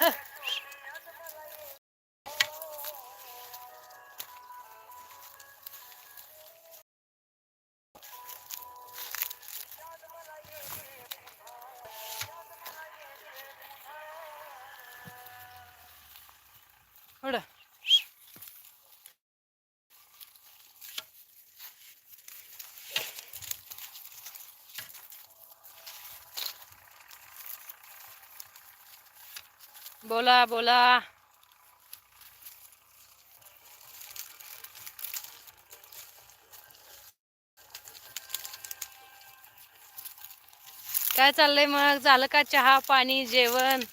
Huh. बोला बोला. काय चाललंय मग? झालं का चहा पाणी जेवण?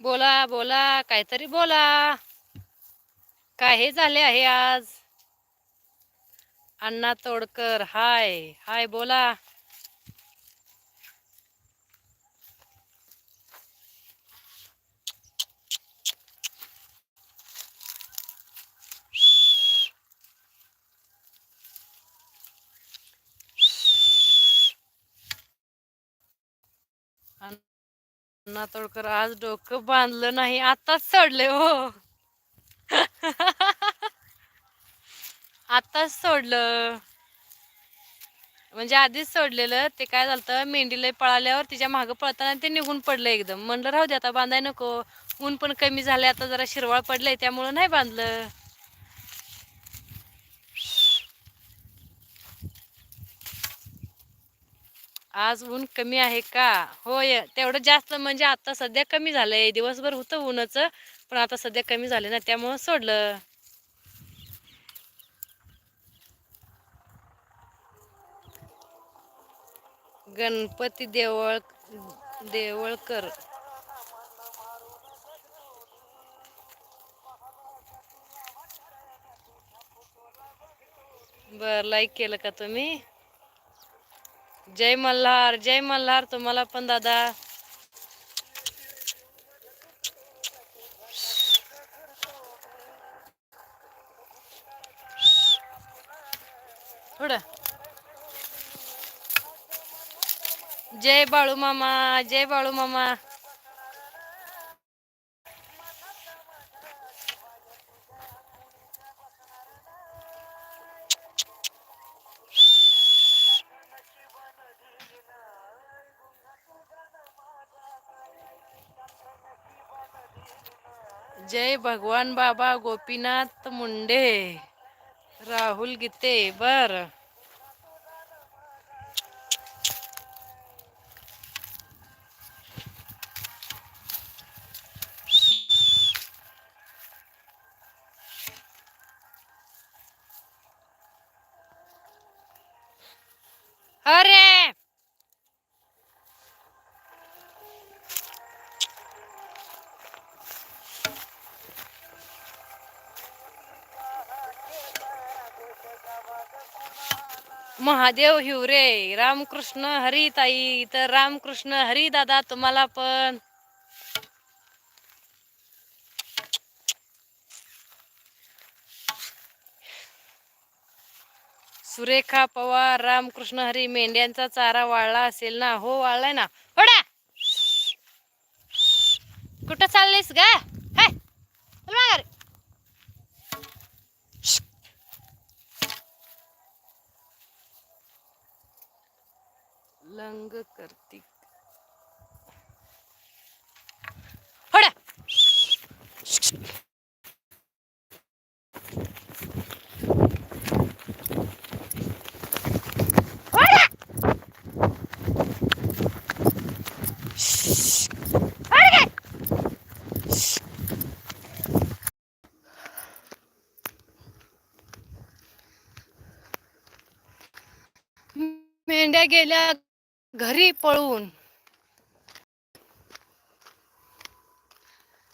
बोला बोला काहीतरी बोला. काय हे झाले आहे आज? अण्णा तोडकर हाय हाय बोला. अण्णा तोडकर आज डोकं बांधलं नाही आताच सोडले हो. आताच सोडलं. म्हणजे आधीच सोडलेलं ते काय झालं मेंढीला पळाल्यावर तिच्या मागं पळताना ते निघून पडलं एकदम. म्हणलं राहू दे आता बांधाय नको. ऊन पण कमी झाले आता जरा शिरवाळ पडलंय त्यामुळं नाही बांधलं. आज ऊन कमी आहे का? होय तेवढं जास्त म्हणजे आता सध्या कमी झालंय. दिवसभर होतं ऊनच पण आता सध्या कमी झाले ना त्यामुळं सोडलं. गणपती देवळ देवळकर. बर लाईक केलं का तुम्ही? जय मल्हार जय मल्हार तुम्हाला पण दादा. थोडं जय बाळू मामा जय बाळू मामा. जय भगवान बाबा गोपीनाथ मुंडे. राहुल गीते बर. अरे महादेव हिवरे रामकृष्ण हरी ताई तर रामकृष्ण हरी दादा तुम्हाला पण. सुरेखा पवार रामकृष्ण हरी मेंढ्यांचा चारा वाळला असेल ना? हो वाळलाय ना? होडा! कुठं चाललीस गा? लंग करती. मेंढ्या गेल्या घरी पळून.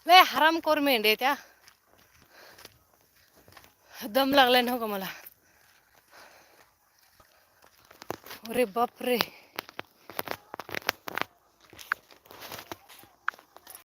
लय हरामखोर मेंढे त्या. दम लागलाय ना मला? अरे बापरे.